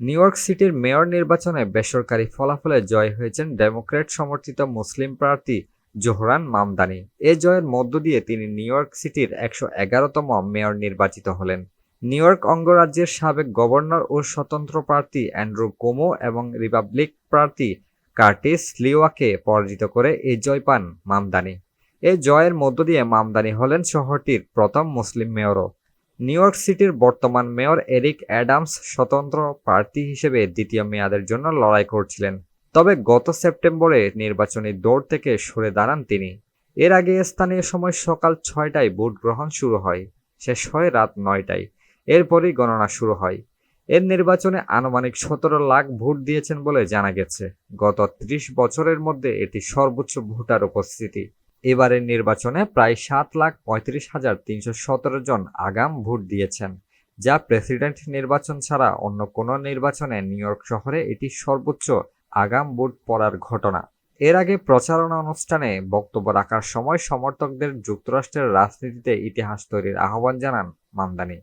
New York সিটির mayor নির্বাচনে বেসরকারি ফলাফলে জয় হয়েছেন ডেমোক্র্যাট সমর্থিত মুসলিম প্রার্থী জোহরান মামদানি। এ জয়ের মধ্য দিয়ে তিনি নিউ ইয়র্ক সিটির একশো এগারোতম মেয়র নির্বাচিত হলেন। নিউ ইয়র্ক অঙ্গরাজ্যের সাবেক গভর্নর ও স্বতন্ত্র প্রার্থী অ্যান্ড্রু কোমো এবং রিপাবলিক প্রার্থী কার্টিস লিওয়াকে পরাজিত করে এই জয় পান মামদানি। এই জয়ের মধ্য দিয়ে মামদানি হলেন শহরটির প্রথম মুসলিম মেয়রও। নিউ ইয়র্ক সিটির বর্তমান মেয়র এরিক অ্যাডামস স্বতন্ত্র প্রার্থী হিসেবে দ্বিতীয় মেয়াদের জন্য লড়াই করছিলেন। তবে গত সেপ্টেম্বরে নির্বাচনী দৌড় থেকে সরে দাঁড়ান তিনি। এর আগে স্থানীয় সময় সকাল ছয়টায় ভোট গ্রহণ শুরু হয়, শেষ হয় রাত নয়টায়। এরপরই গণনা শুরু হয়। এর নির্বাচনে আনুমানিক সতেরো লাখ ভোট দিয়েছেন বলে জানা গেছে। গত ত্রিশ বছরের মধ্যে এটি সর্বোচ্চ ভোটার উপস্থিতি। এবারের নির্বাচনে প্রায় সাত লাখ পঁয়ত্রিশ হাজার তিনশো সতেরো জন আগাম ভোট দিয়েছেন, যা প্রেসিডেন্ট নির্বাচন ছাড়া অন্য কোনো নির্বাচনে নিউ ইয়র্ক শহরে এটি সর্বোচ্চ আগাম ভোট পড়ার ঘটনা। এর আগে প্রচারণা অনুষ্ঠানে বক্তব্য রাখার সময় সমর্থকদের যুক্তরাষ্ট্রের রাজনীতিতে ইতিহাস তৈরির আহ্বান জানান মামদানি